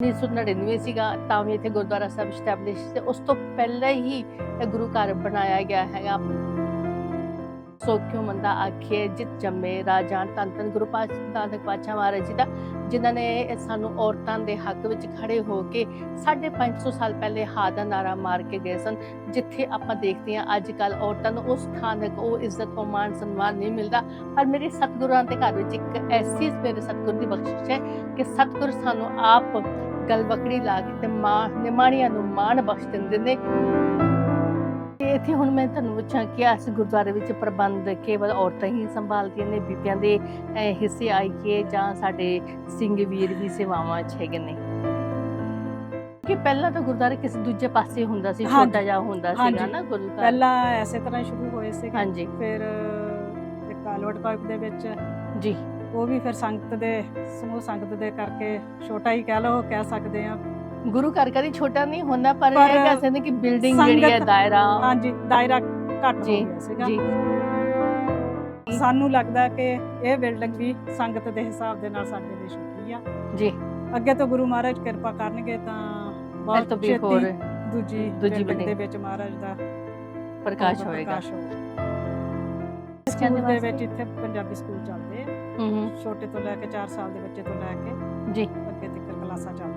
1999 ਸੀਗਾ, ਤਾਂ ਵੀ ਇੱਥੇ ਗੁਰਦੁਆਰਾ ਸਾਹਿਬ ਸਟੈਬਲਿਸ਼ ਤੇ ਉਸ ਤੋਂ ਪਹਿਲਾਂ ਹੀ ਇਹ ਗੁਰੂ ਘਰ ਬਣਾਇਆ ਗਿਆ ਹੈਗਾ। ਸੋ ਮੰਦਾ ਆਖੀਏ ਜਿਤ ਜੰਮੇ ਰਾਜਾਨ ਤਨ ਤਨ ਗੁਰੂ ਪਾਤਸ਼ਾਹ ਪਾਤਸ਼ਾਹ ਮਹਾਰਾਜ ਜੀ ਦਾ, ਜਿਨ੍ਹਾਂ ਨੇ ਸਾਨੂੰ ਔਰਤਾਂ ਦੇ ਹੱਕ ਵਿੱਚ ਖੜੇ ਹੋ ਕੇ 550 ਸਾਲ ਪਹਿਲੇ ਹਾਂ ਦਾ ਨਾਰਾ ਮਾਰ ਕੇ ਗਏ ਸਨ। ਜਿੱਥੇ ਆਪਾਂ ਦੇਖਦੇ ਹਾਂ, ਅੱਜ ਕੱਲ ਔਰਤਾਂ ਨੂੰ ਉਸ ਸਥਾਨਕ ਉਹ ਇੱਜ਼ਤ, ਉਹ ਮਾਣ, ਸਨਮਾਨ ਨਹੀਂ ਮਿਲਦਾ। ਪਰ ਮੇਰੇ ਸਤਿਗੁਰਾਂ ਦੇ ਘਰ ਵਿੱਚ ਇੱਕ ਐਸੀ ਮੇਰੇ ਸਤਿਗੁਰ ਦੀ ਬਖਸ਼ਿਸ਼ ਹੈ ਕਿ ਸਤਿਗੁਰ ਸਾਨੂੰ ਆਪ ਗਲਵਕੜੀ ਲਾ ਕੇ ਤੇ ਮਾਂ, ਨਿਮਾਣੀਆਂ ਨੂੰ ਮਾਣ ਬਖਸ਼ ਦਿੰਦੇ ਨੇ। ਇੱਥੇ ਹੁਣ ਮੈਂ ਤੁਹਾਨੂੰ ਪੁੱਛਾਂ ਕਿ ਇਸ ਗੁਰਦੁਆਰੇ ਵਿੱਚ ਪ੍ਰਬੰਧ ਕੇਵਲ ਔਰਤਾਂ ਹੀ ਸੰਭਾਲਦੀਆਂ ਨੇ ਬੀਬੀਆਂ ਦੇ ਹਿੱਸੇ ਆਈਏ ਜਾਂ ਸਾਡੇ ਸਿੰਘ ਵੀਰ ਵੀ ਸੇਵਾਵਾਂ 'ਚ ਹੈਗੇ ਨੇ? ਕਿ ਪਹਿਲਾਂ ਤਾਂ ਗੁਰਦੁਆਰਾ ਕਿਸੇ ਦੂਜੇ ਪਾਸੇ ਹੁੰਦਾ ਸੀ। ਛੋਟਾ ਜਿਹਾ ਹੁੰਦਾ ਸੀਗਾ। ਨਾ ਗੁਰੂ ਘਰ। ਪਹਿਲਾਂ ਐਸੇ ਤਰ੍ਹਾਂ ਸ਼ੁਰੂ ਹੋਏ ਸੀ ਹਾਂਜੀ। ਫਿਰ ਇੱਕ ਕਾਲਵਟ ਪਾਈਪ ਦੇ ਵਿੱਚ ਜੀ। ਉਹ ਵੀ ਫਿਰ ਸੰਗਤ ਦੇ ਸਮੂਹ ਸੰਗਤ ਦੇ ਕਰਕੇ ਛੋਟਾ ਹੀ ਕਹਿ ਲਓ ਕਹਿ ਸਕਦੇ ਆ ਗੁਰੂ ਘਰ ਕਦੀ ਛੋਟਾ ਨਹੀਂ ਹੁੰਦਾ ਪਰ ਪਰ ਇਹ ਕਹਿ ਸਕਦੇ ਕਿ ਬਿਲਡਿੰਗ ਜਿਹੜੀ ਹੈ ਸੰਗਤ- ਦਾਇਰਾ। ਹਾਂਜੀ ਦਾਇਰਾ ਘੱਟ ਹੋ ਜੀ, ਗਿਆ ਸੀਗਾ। ਜੀ। ਸਾਨੂੰ ਲੱਗਦਾ ਕਿ ਇਹ ਬਿਲਡਿੰਗ ਵੀ ਸੰਗਤ ਦੇ ਹਿਸਾਬ ਦੇ ਨਾਲ ਸਾਡੇ ਲਈ ਛੋਟੀ ਆ ਜੀ। ਅੱਗੇ ਤੋਂ ਗੁਰੂ ਮਹਾਰਾਜ ਕਿਰਪਾ ਕਰਨਗੇ ਤਾਂ ਬਹੁਤ ਤਾਂ ਵੀ ਛੇਤੀ ਹੋਰ ਦੂਜੀ ਦੂਜੀ ਬਿਲਡਿੰਗ ਦੇ ਵਿੱਚ ਮਹਾਰਾਜ ਦਾ ਪ੍ਰਕਾਸ਼ ਹੋਏਗਾ। ਪ੍ਰਕਾਸ਼ ਸਕੂਲ ਦੇ ਦੇ ਵਿੱਚ ਇੱਥੇ ਪੰਜਾਬੀ ਸਕੂਲ ਚੱਲਦੇ ਆ। ਹੂੰ ਹੂੰ। ਛੋਟੇ ਤੋਂ ਲੈ ਕੇ 4 ਸਾਲ ਦੇ ਬੱਚੇ ਤੋਂ ਲੈ ਕੇ ਜੀ। ਅੱਗੇ ਤੱਕ ਕਲਾਸਾਂ ਚੱਲਦੀਆਂ।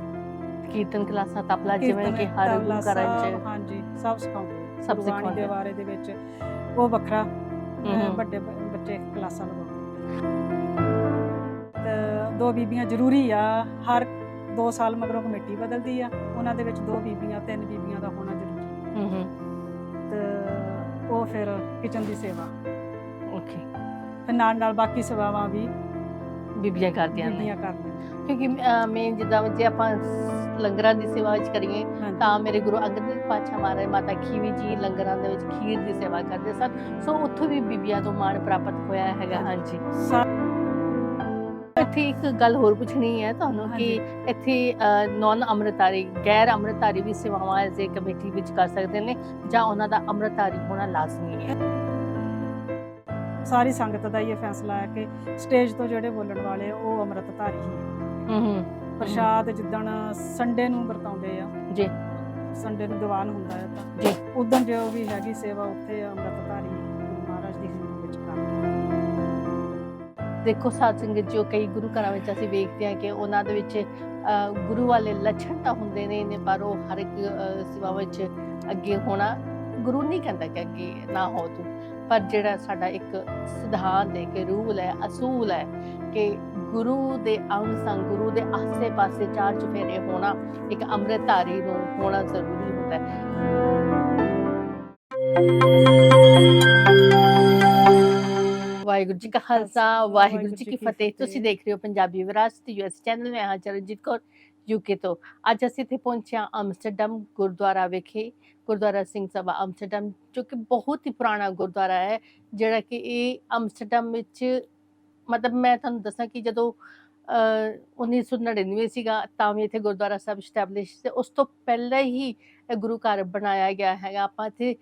ਕੀਰਤਨ ਕਲਾਸਾਂ ਤਪਲਾ ਜਿਵੇਂ ਕਿ ਹਰ ਗੁਰੂ ਤਬਲਾ ਘਰਾਂ 'ਚ ਹਾਂਜੀ ਸਭ ਸਿਖਾਉਂਦੇ। ਸਭ ਸਿਖਾਉਂਦੇ ਦੇ। ਬਾਰੇ ਦੇ ਵਿੱਚ ਉਹ ਵੱਖਰਾ। ਵੱਡੇ ਬੱਚੇ ਕਲਾਸਾਂ ਲਗਾਉਂਦੇ ਤੇ ਦੋ ਬੀਬੀਆਂ ਜ਼ਰੂਰੀ ਆ ਹਰ 2 ਸਾਲ ਮਗਰੋਂ ਕਮੇਟੀ ਬਦਲਦੀ ਆ ਉਹਨਾਂ ਦੇ ਵਿੱਚ ਦੋ ਬੀਬੀਆਂ ਤਿੰਨ ਬੀਬੀਆਂ ਦਾ ਹੋਣਾ ਜ਼ਰੂਰੀ ਹੂੰ ਹੂੰ ਤੇ ਉਹ ਫਿਰ ਕਿਚਨ ਦੀ ਸੇਵਾ ਓਕੇ ਫਿਰ ਨਾਲ ਨਾਲ ਬਾਕੀ ਸੇਵਾਵਾਂ ਵੀ ਬੀਬੀਆਂ ਕਰਦੀਆਂ ਨੇ। ਬੀਬੀਆਂ ਕਿਉਂਕਿ ਮੈਂ ਜਿੱਦਾਂ ਜੇ ਆਪਾਂ ਲੰਗਰਾਂ ਦੀ ਸੇਵਾ ਵਿੱਚ ਕਰੀਏ। ਤਾਂ ਮੇਰੇ ਗੁਰੂ ਅੰਗਦ ਦੇਵ ਪਾਤਸ਼ਾਹ ਮਹਾਰਾਜ ਮਾਤਾ ਖੀਵੀ ਜੀ ਲੰਗਰਾਂ ਦੇ ਵਿੱਚ ਖੀਰ ਦੀ ਸੇਵਾ ਕਰਦੇ ਸਨ। ਸੋ ਉੱਥੋਂ ਵੀ ਬੀਬੀਆਂ ਤੋਂ ਮਾਣ ਪ੍ਰਾਪਤ ਹੋਇਆ ਹੈਗਾ। ਹਾਂਜੀ। ਸਾ- ਇੱਥੇ ਇੱਕ ਗੱਲ ਹੋਰ ਪੁੱਛਣੀ ਹੈ ਤੁਹਾਨੂੰ ਕਿ। ਇੱਥੇ ਨਾਨ ਅੰਮ੍ਰਿਤਧਾਰੀ ਗੈਰ ਅੰਮ੍ਰਿਤਧਾਰੀ ਵੀ ਸੇਵਾਵਾਂ ਐਜ਼ ਏ ਕਮੇਟੀ ਵਿੱਚ ਕਰ ਸਕਦੇ ਨੇ ਜਾਂ ਉਹਨਾਂ ਦਾ ਅੰਮ੍ਰਿਤਧਾਰੀ ਹੋਣਾ ਲਾਜ਼ਮੀ ਹੈ? ਸਾਰੀ ਸੰਗਤ ਦਾ ਇਹ ਫੈਸਲਾ ਹੈ ਕਿ ਸਟੇਜ ਤੋਂ ਜਿਹੜੇ ਬੋਲਣ ਵਾਲੇ ਉਹ ਅੰਮ੍ਰਿਤਧਾਰੀ ਹੀ। ਹੂੰ ਹੂੰ। ਪ੍ਰਸ਼ਾਦ ਜਿੱਦਣ ਸੰਡੇ ਨੂੰ ਵਰਤਾਉਂਦੇ ਆ ਜੀ। ਸੰਡੇ ਨੂੰ ਦੀਵਾਨ ਹੁੰਦਾ ਹੈ ਤਾਂ। ਜੀ। ਉਦੋਂ ਜੋ ਵੀ ਹੈਗੀ ਸੇਵਾ ਉੱਥੇ ਅੰਮ੍ਰਿਤਧਾਰੀ ਮਹਾਰਾਜ ਦੀ ਹਜ਼ੂਰੀ ਵਿੱਚ ਕਰਦੇ ਦੇਖੋ ਸਾਧ ਸੰਗਤ ਜੋ ਕਈ ਗੁਰੂ ਘਰਾਂ ਵਿੱਚ ਅਸੀਂ ਵੇਖਦੇ ਹਾਂ ਕਿ ਉਹਨਾਂ ਦੇ ਵਿੱਚ ਗੁਰੂ ਵਾਲੇ ਲੱਛਣ ਤਾਂ ਹੁੰਦੇ ਨੇ ਨੇ ਪਰ ਉਹ ਹਰ ਇੱਕ ਸੇਵਾ ਵਿੱਚ ਅੱਗੇ ਹੋਣਾ ਗੁਰੂ ਨਹੀਂ ਕਹਿੰਦਾ ਕਿ ਅੱਗੇ ਨਾ ਹੋ ਤੂੰ। ਪਰ ਜਿਹੜਾ ਸਾਡਾ ਇੱਕ ਸਿਧਾਂਤ ਹੈ ਕਿ ਰੂਲ ਹੈ, ਅਸੂਲ ਹੈ ਕਿ ਗੁਰੂ ਦੇ ਅੰਗ ਸੰਗ, ਗੁਰੂ ਦੇ ਆਸੇ ਪਾਸੇ ਚਾਰ ਚੁਫੇਰੇ ਹੋਣਾ ਇੱਕ ਅੰਮ੍ਰਿਤਧਾਰੀ ਨੂੰ ਹੋਣਾ ਜ਼ਰੂਰੀ ਹੁੰਦਾ ਹੈ। ਵਾਹਿਗੁਰੂ ਜੀ ਕਾ ਖਾਲਸਾ, ਵਾਹਿਗੁਰੂ ਜੀ ਕੀ ਫਤਿਹ। ਤੁਸੀਂ ਦੇਖ ਰਹੇ ਹੋ ਪੰਜਾਬੀ ਵਿਰਾਸਤ ਯੂਐਸ ਚੈਨਲ, ਮੈਂ ਹਾਂ ਚਰਨਜੀਤ ਕੌਰ। ਯੂਕੇ ਤੋਂ। ਅੱਜ ਅਸੀਂ ਇੱਥੇ ਪਹੁੰਚੇ ਹਾਂ ਅਮਸਟਰਡਮ ਗੁਰਦੁਆਰਾ ਵਿਖੇ। ਗੁਰਦੁਆਰਾ ਸਿੰਘ ਸਭਾ ਅਮਸਟਰਡਮ, ਜੋ ਕਿ ਬਹੁਤ ਹੀ ਪੁਰਾਣਾ ਗੁਰਦੁਆਰਾ ਹੈ, ਜਿਹੜਾ ਕਿ ਇਹ ਐਮਸਟਰਡਮ ਵਿੱਚ ਮਤਲਬ ਮੈਂ ਤੁਹਾਨੂੰ ਦੱਸਾਂ ਕਿ ਜਦੋਂ, ਅਹ 1999 ਸੀਗਾ, ਤਾਂ ਵੀ ਇੱਥੇ ਗੁਰਦੁਆਰਾ ਸਾਹਿਬ ਸਟੈਬਲਿਸ਼ ਤੇ ਉਸ ਤੋਂ ਪਹਿਲਾਂ ਹੀ ਇਹ ਗੁਰੂ ਘਰ ਬਣਾਇਆ ਗਿਆ ਹੈਗਾ। ਆਪਾਂ ਇੱਥੇ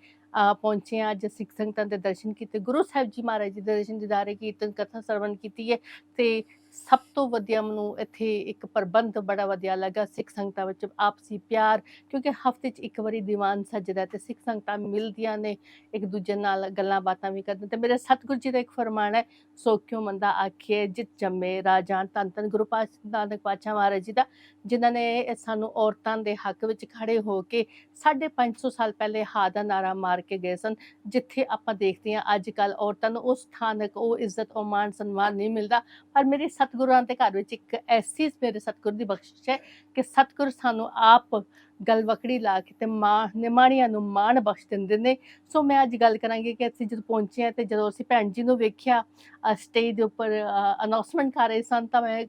ਪਹੁੰਚੇ ਹਾਂ। ਅੱਜ ਸਿੱਖ ਸੰਗਤਾਂ ਦੇ ਦਰਸ਼ਨ ਕੀਤੇ। ਗੁਰੂ ਸਾਹਿਬ ਜੀ ਮਹਾਰਾਜ ਜੀ ਦੇ ਦਰਸ਼ਨ ਦਿਦਾਰੇ ਕੀਰਤਨ ਕਥਾ ਸਰਵਣ ਕੀਤੀ ਹੈ। ਤੇ ਸਭ ਤੋਂ ਵਧੀਆ ਮੈਨੂੰ ਇੱਥੇ ਇੱਕ ਪ੍ਰਬੰਧ ਬੜਾ ਵਧੀਆ ਲੱਗਾ ਸਿੱਖ ਸੰਗਤਾਂ ਵਿੱਚ, ਆਪਸੀ ਪਿਆਰ, ਕਿਉਂਕਿ ਹਫ਼ਤੇ 'ਚ ਇੱਕ ਵਾਰੀ ਦੀਵਾਨ ਸਜਦਾ ਤੇ ਸਿੱਖ ਸੰਗਤਾਂ ਮਿਲਦੀਆਂ ਨੇ, ਇੱਕ ਦੂਜੇ ਨਾਲ ਗੱਲਾਂ ਬਾਤਾਂ ਵੀ ਕਰਦੇ ਤੇ ਮੇਰੇ ਸਤਿਗੁਰੂ ਜੀ ਦਾ ਇੱਕ ਫਰਮਾਨ ਹੈ, ਸੋ ਕਿਉ ਮੰਦਾ ਆਖੀਏ ਜਿਤ ਜੰਮੇ ਰਾਜਾਨ ਤਨ ਤਨ ਗੁਰੂ ਪਾਤਸ਼ਾਹ ਪਾਤਸ਼ਾਹ ਮਹਾਰਾਜ ਜੀ ਦਾ, ਜਿਨ੍ਹਾਂ ਨੇ ਸਾਨੂੰ ਔਰਤਾਂ ਦੇ ਹੱਕ ਵਿੱਚ ਖੜੇ ਹੋ ਕੇ 550 ਸਾਲ ਪਹਿਲੇ ਹਾਂ ਦਾ ਨਾਰਾ ਮਾਰ ਕੇ ਗਏ ਸਨ, ਜਿੱਥੇ ਆਪਾਂ ਦੇਖਦੇ ਹਾਂ ਅੱਜ ਕੱਲ ਔਰਤਾਂ ਨੂੰ ਉਸ ਸਥਾਨਕ, ਉਹ ਇੱਜ਼ਤ, ਉਹ ਮਾਣ, ਸਨਮਾਨ ਨਹੀਂ ਮਿਲਦਾ, ਪਰ ਮੇਰੇ ਸਤਿਗੁਰਾਂ ਦੇ ਘਰ ਵਿੱਚ ਇੱਕ ਐਸੀ ਮੇਰੇ ਸਤਿਗੁਰ ਦੀ ਬਖਸ਼ਿਸ਼ ਹੈ ਕਿ ਸਤਿਗੁਰ ਸਾਨੂੰ ਆਪ ਗਲਵਕੜੀ ਲਾ ਕੇ ਤੇ ਮਾਂ ਨਿਮਾਣੀਆਂ ਨੂੰ ਮਾਣ ਬਖਸ਼ ਦਿੰਦੇ ਨੇ। ਸੋ ਮੈਂ ਅੱਜ ਗੱਲ ਕਰਾਂਗੀ ਕਿ ਅਸੀਂ ਜਦੋਂ ਪਹੁੰਚੇ ਹਾਂ ਤੇ ਜਦੋਂ ਅਸੀਂ ਭੈਣ ਜੀ ਨੂੰ ਵੇਖਿਆ ਸਟੇਜ ਦੇ ਉੱਪਰ ਅਨਾਉਂਸਮੈਂਟ ਕਰ ਰਹੇ ਸਨ, ਤਾਂ ਮੈਂ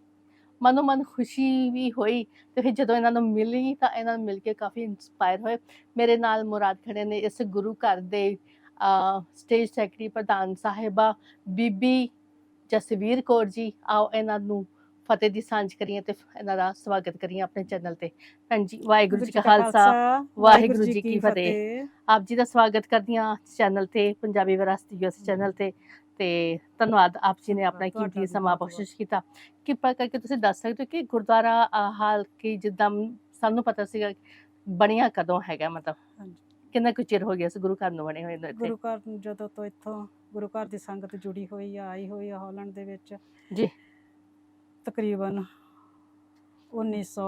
ਮਨੋ ਮਨ ਖੁਸ਼ੀ ਵੀ ਹੋਈ ਤੇ ਫਿਰ ਜਦੋਂ ਇਹਨਾਂ ਨੂੰ ਮਿਲੀ ਤਾਂ ਇਹਨਾਂ ਨੂੰ ਮਿਲ ਕੇ ਕਾਫੀ ਇਨਸਪਾਇਰ ਹੋਏ। ਮੇਰੇ ਨਾਲ ਮੁਰਾਦ ਖੜੇ ਨੇ ਇਸ ਗੁਰੂ ਘਰ ਦੇ ਸਟੇਜ ਸੈਕਟਰੀ ਪ੍ਰਧਾਨ ਸਾਹਿਬਾ ਬੀਬੀ ਜਸਵੀਰ ਕੌਰ ਜੀ ਆਓ ਇਹਨਾਂ ਨੂੰ ਫਤਿਹ ਦੀ ਸਾਂਝ ਕਰੀਏ ਤੇ ਇਹਨਾਂ ਦਾ ਸਵਾਗਤ ਕਰੀਏ ਆਪਣੇ ਚੈਨਲ ਤੇ ਭੈਣ ਜੀ ਵਾਹਿਗੁਰੂ ਜੀ ਕਾ ਖਾਲਸਾ ਵਾਹਿਗੁਰੂ ਜੀ ਕੀ ਫਤਿਹ। ਆਪ ਜੀ ਦਾ ਸਵਾਗਤ ਕਰਦੀ ਹਾਂ ਚੈਨਲ ਤੇ ਪੰਜਾਬੀ ਵਿਰਾਸਤ ਯੂਐਸ ਚੈਨਲ ਤੇ ਤੇ ਧੰਨਵਾਦ ਆਪ ਜੀ ਨੇ ਆਪਣਾ ਕੀਮਤੀ ਸਮਾਂ। ਬਖਸ਼ਿਸ਼ ਕੀਤਾ ਕਿਰਪਾ ਕਰਕੇ ਤੁਸੀਂ ਦੱਸ ਸਕਦੇ ਹੋ ਕਿ ਗੁਰਦੁਆਰਾ ਹਾਲ ਕੀ ਜਿੱਦਾਂ ਸਾਨੂੰ ਪਤਾ ਸੀਗਾ ਬਣਿਆ ਕਦੋਂ ਹੈਗਾ ਮਤਲਬ ਹਾਂਜੀ। ਕਿੰਨਾ ਕੁ ਚਿਰ ਹੋ ਗਿਆ ਇਸ ਗੁਰੂ ਘਰ ਨੂੰ ਬਣੇ ਹੋਏ ਨੂੰ ਇੱਥੇ ਗੁਰੂ ਘਰ ਜਦੋਂ ਤੋਂ ਇੱਥੋਂ ਗੁਰੂ ਘਰ ਦੀ ਸੰਗਤ ਜੁੜੀ ਹੋਈ ਆ ਆਈ ਹੋਈ ਆ ਹਾਲੈਂਡ ਦੇ ਵਿੱਚ ਜੀ। ਤਕਰੀਬਨ 1900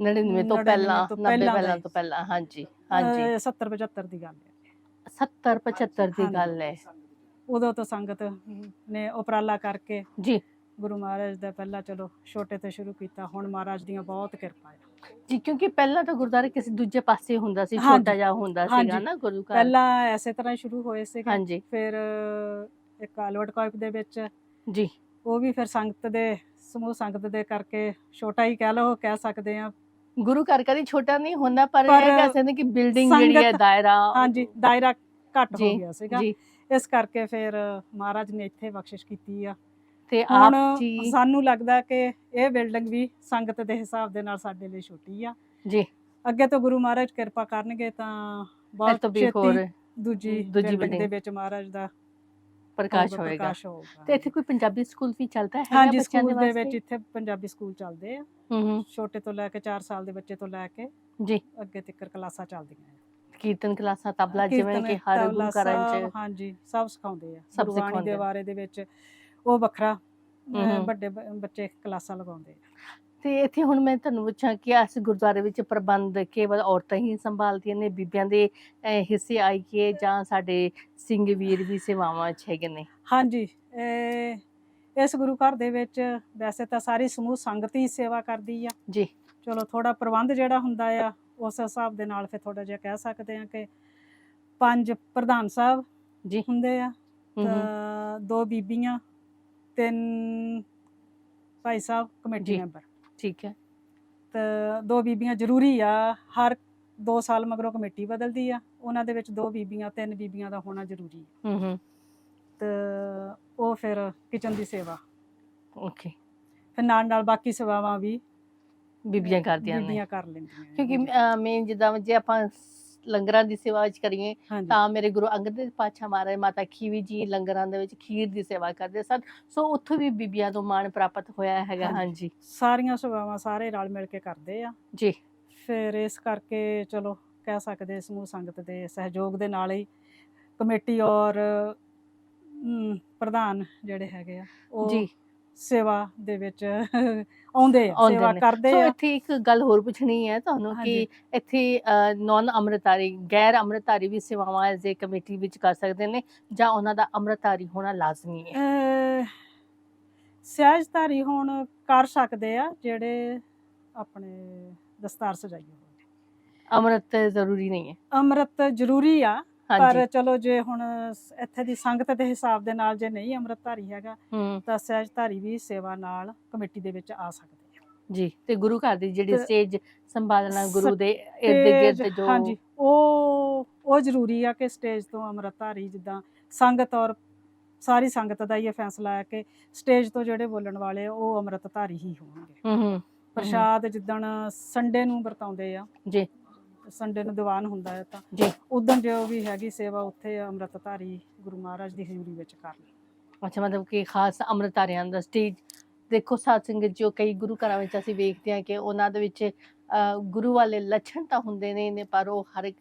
99 ਤੋਂ 99 ਪਹਿਲਾਂ ਤੋਂ 90 ਪਹਿਲਾਂ। ਤੋਂ ਪਹਿਲਾਂ ਹਾਂਜੀ ਹਾਂਜੀ 70 75 ਦੀ ਗੱਲ ਹੈ 70 75 ਦੀ। ਗੱਲ ਹੈ ਉਦੋਂ ਤੋਂ ਸੰਗਤ ਨੇ ਉਪਰਾਲਾ ਕਰਕੇ ਜੀ ਗੁਰੂ ਮਹਾਰਾਜ ਦਾ ਪਹਿਲਾਂ ਚਲੋ ਛੋਟੇ ਤੋਂ ਸ਼ੁਰੂ ਕੀਤਾ ਹੁਣ ਮਹਾਰਾਜ ਦੀਆਂ ਬਹੁਤ ਕਿਰਪਾ ਹੈ ਜੀ ਕਿਉਂਕਿ ਪਹਿਲਾਂ ਤਾਂ ਗੁਰਦੁਆਰਾ ਕਿਸੇ ਦੂਜੇ ਪਾਸੇ ਹੁੰਦਾ ਸੀ ਹਾਂਜੀ। ਛੋਟਾ ਜਿਹਾ ਹੁੰਦਾ ਹਾਂਜੀ। ਸੀਗਾ ਨਾ ਗੁਰੂ ਘਰ। ਪਹਿਲਾਂ ਐਸੇ ਤਰ੍ਹਾਂ ਹੀ ਸ਼ੁਰੂ ਹੋਏ ਸੀਗੇ। ਹਾਂਜੀ। ਫਿਰ ਇੱਕ ਆਲਵਟ ਕਾਇਪ ਦੇ ਵਿੱਚ ਜੀ। ਉਹ ਵੀ ਫਿਰ ਸੰਗਤ ਦੇ ਸਮੂਹ ਸੰਗਤ ਦੇ ਕਰਕੇ ਛੋਟਾ ਹੀ ਕਹਿ ਲਓ ਕਹਿ ਸਕਦੇ ਆ ਗੁਰੂ ਘਰ ਕਦੀ ਛੋਟਾ ਨਹੀਂ ਹੁੰਦਾ ਪਰ ਪਰ ਇਹ ਕਹਿ ਸਕਦੇ ਕਿ ਬਿਲਡਿੰਗ ਜਿਹੜੀ ਹੈ ਸੰਗਤ- ਦਾਇਰਾ ਹਾਂਜੀ ਦਾਇਰਾ ਘੱਟ ਹੋ ਜੀ, ਗਿਆ ਸੀਗਾ। ਜੀ। ਇਸ ਕਰਕੇ ਫਿਰ ਮਹਾਰਾਜ ਨੇ ਇੱਥੇ ਬਖਸ਼ਿਸ਼ ਕੀਤੀ ਆ। ਤੇ ਆਪ ਜੀ ਸਾਨੂੰ ਲੱਗਦਾ ਕਿ ਇਹ ਬਿਲਡਿੰਗ ਵੀ ਸੰਗਤ ਦੇ ਹਿਸਾਬ ਦੇ ਨਾਲ ਸਾਡੇ ਲਈ ਛੋਟੀ ਆ। ਜੀ। ਅੱਗੇ ਤੋਂ ਗੁਰੂ ਮਹਾਰਾਜ ਕਿਰਪਾ ਕਰਨਗੇ ਤਾਂ ਬਹੁਤ ਛੇਤੀ ਦੂਜੀ ਦੂਜੀ ਬਿਲਡਿੰਗ ਦੇ ਵਿੱਚ ਮਹਾਰਾਜ ਦਾ ਪ੍ਰਕਾਸ਼ ਹੋਏਗਾ। ਤੇ ਇੱਥੇ ਕੋਈ ਪੰਜਾਬੀ ਸਕੂਲ ਵੀ ਚੱਲਦਾ ਹੈ ਹਾਂਜੀ ਸਕੂਲ ਦੇ ਵਿੱਚ ਇੱਥੇ ਪੰਜਾਬੀ ਸਕੂਲ ਚੱਲਦੇ ਆ। ਹੂੰ ਹੂੰ। ਛੋਟੇ ਤੋਂ ਲੈ ਕੇ 4 ਸਾਲ ਦੇ ਬੱਚੇ ਤੋਂ ਲੈ ਕੇ ਜੀ। ਅੱਗੇ ਤੱਕ ਕਲਾਸਾਂ ਚੱਲਦੀਆਂ ਕੀਰਤਨ ਕਲਾਸਾਂ ਤਬਲਾ ਜਿਵੇਂ ਕਿ ਹਰ ਗੁਰੂ ਸਭ, 'ਚ ਹਾਂਜੀ ਸਭ ਸਿਖਾਉਂਦੇ ਆ। ਸਭ ਗੁਰਬਾਣੀ ਦੇ। ਬਾਰੇ ਦੇ ਵਿੱਚ ਉਹ ਵੱਖਰਾ ਅਹ, ਹਮ। ਵੱਡੇ ਬ- ਬੱਚੇ ਕਲਾਸਾਂ ਲਗਾਉਂਦੇ ਆ। ਤੇ ਇੱਥੇ ਹੁਣ ਮੈਂ ਤੁਹਾਨੂੰ ਪੁੱਛਾਂ ਕਿ ਇਸ ਗੁਰਦੁਆਰੇ ਵਿੱਚ ਪ੍ਰਬੰਧ ਕੇਵਲ ਔਰਤਾਂ ਹੀ ਸੰਭਾਲਦੀਆਂ ਨੇ ਬੀਬੀਆਂ ਦੇ ਅਹ, ਹਿੱਸੇ ਆਈ ਕੇ ਜਾਂ ਸਾਡੇ ਸਿੰਘ ਵੀਰ ਵੀ ਸੇਵਾਵਾਂ 'ਚ ਹੈਗੇ ਨੇ? ਹਾਂਜੀ ਇਹ ਇਸ ਗੁਰੂ ਘਰ ਦੇ ਵਿੱਚ ਵੈਸੇ ਤਾਂ ਸਾਰੀ ਸਮੂਹ ਸੰਗਤ ਹੀ ਸੇਵਾ ਕਰਦੀ ਆ। ਜੀ। ਚਲੋ ਥੋੜਾ ਪ੍ਰਬੰਧ ਜਿਹੜਾ ਹੁੰਦਾ ਆ ਉਸ ਹਿਸਾਬ ਦੇ ਨਾਲ ਫਿਰ ਥੋੜਾ ਜਿਹਾ ਕਹਿ ਸਕਦੇ ਆ ਕਿ ਪੰਜ ਪ੍ਰਧਾਨ ਸਾਹਿਬ ਜੀ। ਹੁੰਦੇ ਆ। ਹੂੰ ਹੂੰ। ਤਾਂ ਦੋ ਬੀਬੀਆਂ ਤਿੰਨ ਭਾਈ ਸਾਹਿਬ ਕਮੇਟੀ ਜੀ। ਮੈਂਬਰ। ਠੀਕ ਹੈ। ਤੇ ਦੋ ਬੀਬੀਆਂ ਜ਼ਰੂਰੀ ਆ ਹਰ 2 ਸਾਲ ਮਗਰੋਂ ਕਮੇਟੀ ਬਦਲਦੀ ਆ ਉਹਨਾਂ ਦੇ ਵਿੱਚ ਦੋ ਬੀਬੀਆਂ ਤਿੰਨ ਬੀਬੀਆਂ ਦਾ ਹੋਣਾ ਜ਼ਰੂਰੀ ਹੈ ਹੂੰ ਹੂੰ। ਤੇ ਉਹ ਫਿਰ ਕਿਚਨ ਦੀ ਸੇਵਾ। ਓਕੇ। ਫਿਰ ਨਾਲ ਨਾਲ ਬਾਕੀ ਸੇਵਾਵਾਂ ਵੀ ਬੀਬੀਆਂ ਕਰਦੀਆਂ ਨੇ। ਬੀਬੀਆਂ ਕਰ ਲੈਂਦੀਆਂ ਨੇ। ਕਿਉਂਕਿ ਮੇਨ ਜਿੱਦਾਂ ਜੇ ਆਪਾਂ ਲੰਗਰਾਂ ਦੀ ਸੇਵਾ ਵਿੱਚ ਕਰੀਏ ਤਾਂ ਮੇਰੇ ਗੁਰੂ ਅੰਗਦ ਦੇਵ ਪਾਤਸ਼ਾਹ ਮਹਾਰਾਜ ਮਾਤਾ ਖੀਵੀ ਜੀ ਲੰਗਰਾਂ ਦੇ ਵਿੱਚ ਖੀਰ ਦੀ ਸੇਵਾ ਕਰਦੇ ਸਨ। ਸੋ ਉੱਥੋਂ ਵੀ ਬੀਬੀਆਂ ਤੋਂ ਮਾਣ ਪ੍ਰਾਪਤ ਹੋਇਆ ਹੈਗਾ ਹਾਂਜੀ। ਸਾਰੀਆਂ ਸੇਵਾਵਾਂ ਸਾਰੇ ਰਲ ਮਿਲ ਕੇ ਕਰਦੇ ਆ। ਜੀ। ਫਿਰ ਇਸ ਕਰਕੇ ਚਲੋ ਕਹਿ ਸਕਦੇ ਸਮੂਹ ਸੰਗਤ ਦੇ ਸਹਿਯੋਗ ਦੇ ਨਾਲ ਹੀ ਕਮੇਟੀ ਔਰ ਪ੍ਰਧਾਨ ਜਿਹੜੇ ਹੈਗੇ ਆ ਉਹ ਜੀ। ਸੇਵਾ ਦੇ ਵਿੱਚ ਆਉਂਦੇ ਆ ਆਉਂਦੇ ਸੇਵਾ ਨੇ। ਕਰਦੇ ਸੋ ਆ ਇੱਥੇ ਇੱਕ ਗੱਲ ਹੋਰ ਪੁੱਛਣੀ ਹੈ ਤੁਹਾਨੂੰ ਕਿ ਹਾਂਜੀ। ਇੱਥੇ ਨਾਨ ਅੰਮ੍ਰਿਤਧਾਰੀ ਗੈਰ ਅੰਮ੍ਰਿਤਧਾਰੀ ਵੀ ਸੇਵਾਵਾਂ ਐਜ਼ ਏ ਕਮੇਟੀ ਵਿੱਚ ਕਰ ਸਕਦੇ ਨੇ ਜਾਂ ਉਹਨਾਂ ਦਾ ਅੰਮ੍ਰਿਤਧਾਰੀ ਹੋਣਾ ਲਾਜ਼ਮੀ ਹੈ ਅਹ, ਸਹਿਜਧਾਰੀ ਹੁਣ ਕਰ ਸਕਦੇ ਆ ਜਿਹੜੇ ਆਪਣੇ ਦਸਤਾਰ ਸਜਾਈ ਹੋਏ ਅੰਮ੍ਰਿਤ ਜ਼ਰੂਰੀ ਨਹੀਂ ਹੈ ਅੰਮ੍ਰਿਤ ਜ਼ਰੂਰੀ ਆ ਪਰ ਚਲੋ ਜੇ ਹੁਣ ਇੱਥੇ ਦੀ ਸੰਗਤ ਦੇ ਹਿਸਾਬ ਦੇ ਨਾਲ ਜੇ ਨਹੀਂ ਅੰਮ੍ਰਿਤਧਾਰੀ ਹੈਗਾ ਤਾਂ ਸਹਿਜਧਾਰੀ ਵੀ ਸੇਵਾ ਨਾਲ ਕਮੇਟੀ ਦੇ ਵਿੱਚ ਆ ਸਕਦੇ ਆ। ਜੀ ਤੇ ਗੁਰੂ ਘਰ ਦੀ ਜਿਹੜੀ ਸਟੇਜ ਸੰਭਾਲਣਾ ਗੁਰੂ ਦੇ ਇਰਦ ਗਿਰਦ ਜੋ ਹਾਂਜੀ ਉਹ ਉਹ ਜ਼ਰੂਰੀ ਆ ਕਿ ਸਟੇਜ ਤੋਂ ਅੰਮ੍ਰਿਤਧਾਰੀ ਜਿੱਦਾਂ ਸੰਗਤ ਔਰ ਸਾਰੀ ਸੰਗਤ ਦਾ ਇਹ ਫੈਸਲਾ ਹੈ ਕਿ ਸਟੇਜ ਤੋਂ ਜਿਹੜੇ ਬੋਲਣ ਵਾਲੇ ਉਹ ਅੰਮ੍ਰਿਤਧਾਰੀ ਹੀ ਹੋਣਗੇ। ਹੂੰ ਹੂੰ। ਪ੍ਰਸ਼ਾਦ ਜਿੱਦਣ ਸੰਡੇ ਨੂੰ ਵਰਤਾਉਂਦੇ ਆ ਜੀ। ਸੰਡੇ ਨੂੰ ਦੀਵਾਨ ਹੁੰਦਾ ਹੈ ਤਾਂ ਜੀ। ਉਦੋਂ ਜੋ ਵੀ ਹੈਗੀ ਸੇਵਾ ਉੱਥੇ ਅੰਮ੍ਰਿਤਧਾਰੀ ਗੁਰੂ ਮਹਾਰਾਜ ਦੀ ਹਜ਼ੂਰੀ ਵਿੱਚ ਕਰ ਲਈ। ਅੱਛਾ ਮਤਲਬ ਕਿ ਖਾਸ ਅੰਮ੍ਰਿਤਧਾਰਿਆਂ ਦਾ ਸਟੇਜ ਦੇਖੋ ਸਾਧ ਸੰਗਤ ਜੋ ਕਈ ਗੁਰੂ ਘਰਾਂ ਵਿੱਚ ਅਸੀਂ ਵੇਖਦੇ ਹਾਂ ਕਿ ਉਹਨਾਂ ਦੇ ਵਿੱਚ ਗੁਰੂ ਵਾਲੇ ਲੱਛਣ ਤਾਂ ਹੁੰਦੇ ਨੇ ਨੇ ਪਰ ਉਹ ਹਰ ਇੱਕ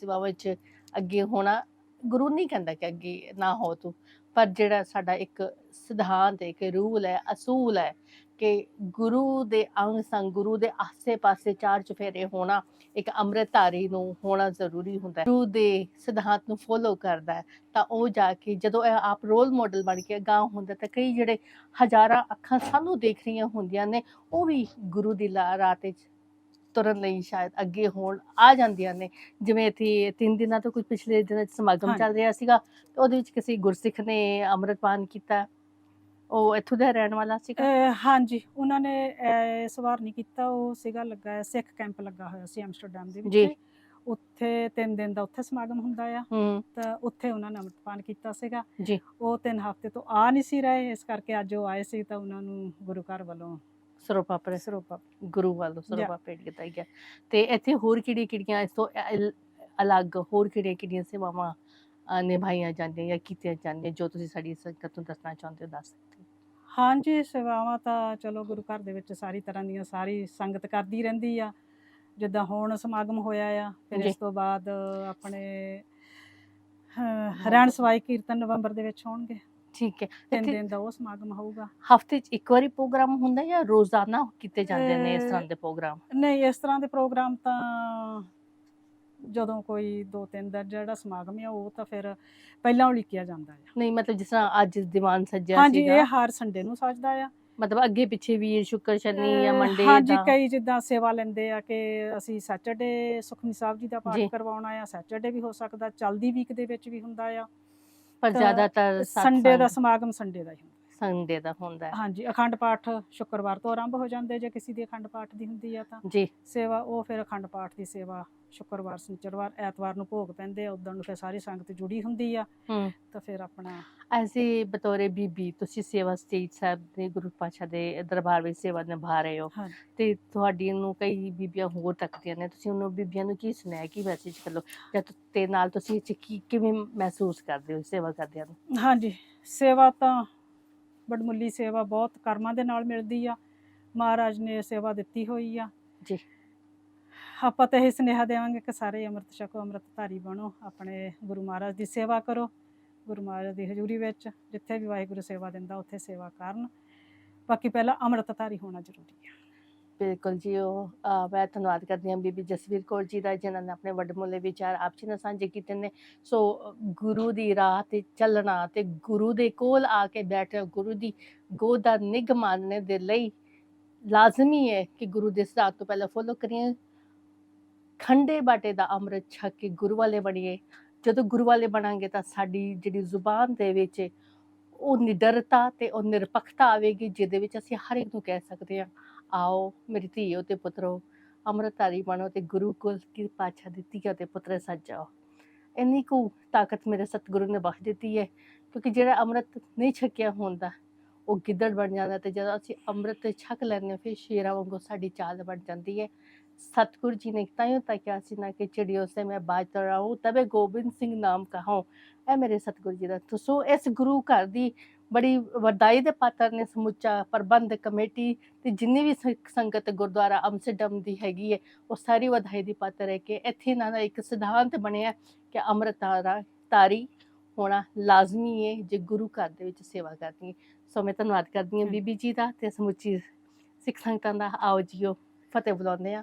ਸੇਵਾ ਵਿੱਚ ਅੱਗੇ ਹੋਣਾ ਗੁਰੂ ਨਹੀਂ ਕਹਿੰਦਾ ਕਿ ਅੱਗੇ ਨਾ ਹੋ ਤੂੰ। ਪਰ ਜਿਹੜਾ ਸਾਡਾ ਇੱਕ ਸਿਧਾਂਤ ਹੈ ਕਿ ਰੂਲ ਹੈ ਅਸੂਲ ਹੈ ਕਿ ਗੁਰੂ ਦੇ ਅੰਗ ਸੰਗ ਗੁਰੂ ਦੇ ਆਸੇ-ਪਾਸੇ ਚਾਰ ਚਫੇਰੇ ਹੋਣਾ ਇੱਕ ਅੰਮ੍ਰਿਤਧਾਰੀ ਨੂੰ ਹੋਣਾ ਜ਼ਰੂਰੀ ਹੁੰਦਾ ਹੈ। ਗੁਰੂ ਦੇ ਸਿਧਾਂਤ ਨੂੰ ਫੋਲੋ ਕਰਦਾ ਹੈ ਤਾਂ ਉਹ ਜਾ ਕੇ ਜਦੋਂ ਇਹ ਆਪ ਰੋਲ ਮਾਡਲ ਬਣ ਕੇ ਗਾਂ ਹੁੰਦਾ ਤਾਂ ਕਈ ਜਿਹੜੇ ਹਜ਼ਾਰਾਂ ਅੱਖਾਂ ਸਾਨੂੰ ਦੇਖ ਰਹੀਆਂ ਹੁੰਦੀਆਂ ਨੇ ਉਹ ਵੀ ਗੁਰੂ ਦੀ ਲਾ- ਰਾਹ ਤੇ ਤੁਰਨ ਲਈ ਸ਼ਾਇਦ ਅੱਗੇ ਹੋਣ ਆ ਜਾਂਦੀਆਂ ਨੇ। ਜਿਵੇਂ ਇੱਥੇ ਤਿੰਨ ਦਿਨਾਂ ਤੋਂ ਕੁਝ ਪਿਛਲੇ ਦਿਨਾਂ 'ਚ ਸਮਾਗਮ। ਚੱਲ ਰਿਹਾ ਸੀਗਾ ਤੇ ਉਹਦੇ ਵਿੱਚ ਕਿਸੇ ਗੁਰਸਿੱਖ ਨੇ ਅੰਮ੍ਰਿਤਪਾਨ ਕੀਤਾ। ਉਹ ਇੱਥੋਂ ਦਾ ਰਹਿਣ ਵਾਲਾ ਸੀਗਾ? ਅਹ ਹਾਂਜੀ ਉਹਨਾਂ ਨੇ ਅਹ, ਇਸ ਵਾਰ ਨਹੀਂ ਕੀਤਾ ਉਹ ਸੀਗਾ ਲੱਗਾ ਹੈ ਸਿੱਖ ਕੈਂਪ ਲੱਗਾ ਹੋਇਆ ਸੀ ਐਮਸਟਰਡਮ ਦੇ ਜੀ। ਵਿੱਚ। ਉੱਥੇ ਤਿੰਨ ਦਿਨ ਦਾ ਉੱਥੇ ਸਮਾਗਮ ਹੁੰਦਾ ਆ। ਹੂੰ। ਤਾਂ ਉੱਥੇ ਉਹਨਾਂ ਨੇ ਅੰਮ੍ਰਿਤਪਾਨ ਕੀਤਾ ਸੀਗਾ। ਜੀ। ਉਹ ਤਿੰਨ ਹਫ਼ਤੇ ਤੋਂ ਆ ਨਹੀਂ ਸੀ ਰਹੇ ਇਸ ਕਰਕੇ ਅੱਜ ਉਹ ਆਏ ਸੀ ਤਾਂ ਉਹਨਾਂ ਨੂੰ ਗੁਰੂ ਘਰ ਵੱਲੋਂ ਸਰੋਪਾ ਪਰ ਸਰੋਪਾ ਗੁਰੂ ਵੱਲੋਂ ਸਰੋਪਾ ਭੇਟ ਕੀਤਾ ਗਿਆ। ਤੇ ਇੱਥੇ ਹੋਰ ਕਿਹੜੀ ਕਿਹੜੀਆਂ ਇਸ ਤੋਂ ਅਲ- ਅਲੱਗ ਹੋਰ ਕਿਹੜੀਆਂ ਕਿਹੜੀਆਂ ਸੇਵਾਵਾਂ ਅ, ਨਿਭਾਈਆਂ ਜਾਂਦੀਆਂ ਜਾਂ ਕੀਤੀਆਂ ਜਾਂਦੀਆਂ ਜੋ ਤੁਸੀਂ ਸਾਡੀ ਸੰਗਤ ਨੂੰ ਦੱਸਣਾ ਚਾਹੁੰਦੇ ਹੋ ਦੱਸ ਸਕਦੇ ਹਾਂਜੀ ਸੇਵਾਵਾਂ ਤਾਂ ਚਲੋ ਗੁਰੂ ਘਰ ਦੇ ਵਿੱਚ ਸਾਰੀ ਤਰ੍ਹਾਂ ਦੀਆਂ ਸਾਰੀ ਸੰਗਤ ਕਰਦੀ ਰਹਿੰਦੀ ਆ। ਜਿੱਦਾਂ ਹੁਣ ਸਮਾਗਮ ਹੋਇਆ ਆ ਫਿਰ ਜੀ। ਇਸ ਤੋਂ ਬਾਅਦ ਆਪਣੇ ਅਹ, ਸਵਾਈ ਕੀਰਤਨ ਨਵੰਬਰ ਦੇ ਵਿੱਚ ਹੋਣਗੇ। ਠੀਕ ਹੈ। ਤਿੰਨ ਇੱਥੇ ਦਿਨ ਦਾ ਉਹ ਸਮਾਗਮ ਹੋਊਗਾ। ਹਫ਼ਤੇ 'ਚ ਇੱਕ ਵਾਰੀ ਪ੍ਰੋਗਰਾਮ ਹੁੰਦਾ ਜਾਂ ਰੋਜ਼ਾਨਾ ਕੀਤੇ ਜਾਂਦੇ ਨੇ ਇਸ ਤਰ੍ਹਾਂ ਦੇ ਪ੍ਰੋਗਰਾਮ? ਨਹੀਂ ਇਸ ਤਰ੍ਹਾਂ ਦੇ ਪ੍ਰੋਗਰਾਮ ਤਾਂ ਜਦੋਂ ਕੋਈ ਦੋ ਤਿੰਨ ਦਾ ਜਿਹੜਾ ਸਮਾਗਮ ਆ ਉਹ ਤਾਂ ਫਿਰ ਪਹਿਲਾਂ ਉਲੀਕਿਆ ਜਾਂਦਾ ਆ। ਨਹੀਂ ਮਤਲਬ ਜਿਸ ਤਰ੍ਹਾਂ ਅੱਜ ਦੀਵਾਨ ਸੱਜਿਆ ਹਾਂਜੀ ਸੀਗਾ। ਇਹ ਹਰ ਸੰਡੇ ਨੂੰ ਸੱਜਦਾ ਆ। ਮਤਲਬ ਅੱਗੇ ਪਿੱਛੇ ਵੀ ਸ਼ੁੱਕਰ ਸ਼ਨੀ ਜਾਂ ਮੰਡੇ ਹਾਂਜੀ ਦਾ ਕਈ ਜਿੱਦਾਂ ਸੇਵਾ ਲੈਂਦੇ ਆ ਕਿ ਅਸੀਂ ਸੈਟਰਡੇ ਸੁਖਮਨੀ ਸਾਹਿਬ ਜੀ ਦਾ ਪਾਠ। ਕਰਵਾਉਣਾ ਆ ਸੈਟਰਡੇ ਵੀ ਹੋ ਸਕਦਾ ਚਲਦੀ ਵੀਕ ਦੇ ਵਿੱਚ ਵੀ ਹੁੰਦਾ ਆ। ਪਰ ਤਾਂ ਜ਼ਿਆਦਾਤਰ ਸੰਡੇ ਦਾ ਸਮਾਗਮ ਸੰਡੇ ਦਾ ਹੀ ਹੁੰਦਾ। ਸੰਡੇ ਦਾ ਹੁੰਦਾ ਹੈ। ਹਾਂਜੀ ਅਖੰਡ ਪਾਠ ਸ਼ੁੱਕਰਵਾਰ ਤੋਂ ਆਰੰਭ ਹੋ ਜਾਂਦੇ ਜੇ ਕਿਸੇ ਦੀ ਅਖੰਡ ਪਾਠ ਦੀ ਹੁੰਦੀ ਆ ਤਾਂ। ਜੀ। ਸੇਵਾ ਉਹ ਫਿਰ ਅਖੰਡ ਪਾਠ ਦੀ ਸੇਵਾ ਸ਼ੁੱਕਰਵਾਰ ਸ਼ਨੀਚਰਵਾਰ ਐਤਵਾਰ ਨੂੰ ਭੋਗ ਪੈਂਦੇ ਆ ਉਦੋਂ ਨੂੰ ਫਿਰ ਸਾਰੀ ਸੰਗਤ ਜੁੜੀ ਹੁੰਦੀ ਆ। ਹੂੰ। ਤਾਂ ਫਿਰ ਆਪਣਾ ਐਸੇ ਬਤੌਰੇ ਬੀਬੀ ਤੁਸੀਂ ਸੇਵਾ ਸਟੇਜ ਸਾਹਿਬ ਦੇ ਗੁਰੂ ਪਾਤਸ਼ਾਹ ਦੇ ਦਰਬਾਰ ਵਿੱਚ ਸੇਵਾ ਨਿਭਾ ਰਹੇ ਹੋ। ਹਾਂਜੀ। ਤੇ ਤੁਹਾਡੀ ਨੂੰ ਕਈ ਬੀਬੀਆਂ ਹੋਰ ਤੱਕਦੀਆਂ ਨੇ ਤੁਸੀਂ ਉਹਨਾਂ ਬੀਬੀਆਂ ਨੂੰ ਕੀ ਸੁਣਾਇਆ ਕੀ ਮੈਸੇਜ ਕਰ? ਲਓ ਜਾਂ ਤੁ- ਤੇ ਨਾਲ ਤੁਸੀਂ ਇਹ 'ਚ ਕੀ ਕਿਵੇਂ ਮਹਿਸੂਸ ਕਰਦੇ ਹੋ ਸੇਵਾ ਕਰਦਿਆਂ ਨੂੰ? ਹਾਂਜੀ ਸੇਵਾ ਤਾਂ ਬੜਮੁੱਲੀ ਸੇਵਾ ਬਹੁਤ ਕਰਮਾਂ ਦੇ ਨਾਲ ਮਿਲਦੀ ਆ। ਮਹਾਰਾਜ ਨੇ ਸੇਵਾ ਦਿੱਤੀ ਹੋਈ ਆ। ਜੀ। ਆਪਾਂ ਤਾਂ ਇਹ ਸੁਨੇਹਾ ਦੇਵਾਂਗੇ ਕਿ ਸਾਰੇ ਅੰਮ੍ਰਿਤ ਛਕੋ, ਅੰਮ੍ਰਿਤਧਾਰੀ ਬਣੋ, ਆਪਣੇ ਗੁਰੂ ਮਹਾਰਾਜ ਦੀ ਸੇਵਾ ਕਰੋ, ਗੁਰੂ ਮਹਾਰਾਜ ਦੀ ਹਜ਼ੂਰੀ ਵਿੱਚ ਜਿੱਥੇ ਵੀ ਵਾਹਿਗੁਰੂ ਸੇਵਾ ਦਿੰਦਾ, ਉੱਥੇ ਸੇਵਾ ਕਰਨ। ਬਾਕੀ ਪਹਿਲਾਂ ਅੰਮ੍ਰਿਤਧਾਰੀ ਹੋਣਾ ਜ਼ਰੂਰੀ ਹੈ ਬਿਲਕੁਲ ਜੀ, ਉਹ ਮੈਂ ਧੰਨਵਾਦ ਕਰਦੀ ਹਾਂ ਬੀਬੀ ਜਸਵੀਰ ਕੌਰ ਜੀ ਦਾ, ਜਿਨ੍ਹਾਂ ਨੇ ਆਪਣੇ ਵੱਡਮੁੱਲੇ ਵਿਚਾਰ ਆਪ ਜੀ ਨਾਲ ਸਾਂਝੇ ਕੀਤੇ ਨੇ। ਸੋ, ਗੁਰੂ ਦੀ ਰਾਹ ਤੇ ਚੱਲਣਾ ਤੇ ਗੁਰੂ ਦੇ ਕੋਲ ਆ ਕੇ ਬੈਠ, ਗੁਰੂ ਦੀ ਗੋਦ ਦਾ ਨਿੱਘ ਮਾਣਨੇ ਦੇ ਲਈ ਲਾਜ਼ਮੀ ਹੈ ਕਿ ਗੁਰੂ ਦੇ ਸਿਧਾਂਤ ਤੋਂ ਪਹਿਲਾਂ ਫੋਲੋ ਕਰੀਏ। ਠੰਡੇ ਬਾਟੇ ਦਾ ਅੰਮ੍ਰਿਤ ਛਕ ਕੇ ਗੁਰੂ ਵਾਲੇ ਬਣੀਏ। ਜਦੋਂ ਗੁਰੂ ਵਾਲੇ ਬਣਾਂਗੇ ਤਾਂ ਸਾਡੀ ਜਿਹੜੀ ਜ਼ੁਬਾਨ ਦੇ ਵਿੱਚ ਉਹ ਨਿਡਰਤਾ ਤੇ ਉਹ ਨਿਰਪੱਖਤਾ ਆਵੇਗੀ, ਜਿਹਦੇ ਵਿੱਚ ਅਸੀਂ ਹਰ ਇੱਕ ਨੂੰ ਕਹਿ ਸਕਦੇ ਹਾਂ, ਆਓ ਮੇਰੀ ਧੀਓ ਤੇ ਪੁੱਤਰੋ, ਅੰਮ੍ਰਿਤਧਾਰੀ ਬਣੋ ਤੇ ਗੁਰੂ ਕੁਲ ਕੀ ਪਾਛਾ ਦਿੱਤੀ ਹੈ ਤੇ ਪੁੱਤਰ ਸੱਜ ਜਾਓ। ਇੰਨੀ ਕੁ ਤਾਕਤ ਮੇਰੇ ਸਤਿਗੁਰੂ ਨੇ ਬਖਸ਼ ਦਿੱਤੀ ਹੈ, ਕਿਉਂਕਿ ਜਿਹੜਾ ਅੰਮ੍ਰਿਤ ਨਹੀਂ ਛਕਿਆ ਹੁੰਦਾ, ਉਹ ਗਿੱਦੜ ਬਣ ਜਾਂਦਾ ਤੇ ਜਦੋਂ ਅਸੀਂ ਅੰਮ੍ਰਿਤ ਛਕ ਲੈਂਦੇ ਹਾਂ, ਫਿਰ ਸ਼ੇਰਾਂ ਵਾਂਗੂ ਸਾਡੀ ਚਾਲ ਬਣ ਜਾਂਦੀ ਹੈ। ਸਤਿਗੁਰੂ ਜੀ ਨੇ ਤਾਈਓ ਤਾਂ ਕਿਹਾ ਸੀ ਨਾ ਕਿ ਚਿੜੀਓ ਸੇ ਮੈਂ ਬਾਜ ਰਹਾ ਤਬੇ ਗੋਬਿੰਦ ਸਿੰਘ ਨਾਮ ਕਹਾਉ ਇਹ ਮੇਰੇ ਸਤਿਗੁਰੂ ਜੀ ਦਾ ਸੋ ਇਸ ਗੁਰੂ ਘਰ ਦੀ ਬੜੀ ਵਡਾਈ ਦੇ ਪਾਤਰ ਨੇ ਸਮੁੱਚਾ ਪ੍ਰਬੰਧ ਕਮੇਟੀ ਤੇ ਜਿੰਨੀ ਵੀ ਸੰਗ- ਸੰਗਤ ਗੁਰਦੁਆਰਾ ਅੰਮ੍ਰਿਤਸਰ ਦੀ ਹੈਗੀ ਹੈ ਉਹ ਸਾਰੀ ਵਧਾਈ ਦੀ ਪਾਤਰ ਹੈ ਕਿ ਇੱਥੇ ਇਹਨਾਂ ਦਾ ਇੱਕ ਸਿਧਾਂਤ ਬਣਿਆ ਕਿ ਅੰਮ੍ਰਿਤ ਤਾਰਾ ਤਾਰੀ ਹੋਣਾ ਲਾਜ਼ਮੀ ਹੈ ਜੇ ਗੁਰੂ ਘਰ ਦੇ ਵਿੱਚ ਸੇਵਾ ਕਰਨੀ ਹੈ ਸੋ ਮੈਂ ਧੰਨਵਾਦ ਕਰਦੀ ਹਾਂ। ਬੀਬੀ ਜੀ ਦਾ ਤੇ ਸਮੁੱਚੀ ਸਿੱਖ ਸੰਗਤਾਂ ਦਾ ਆਓ ਜੀਓ ਫਤਿਹ ਬੁਲਾਉਂਦੇ ਆ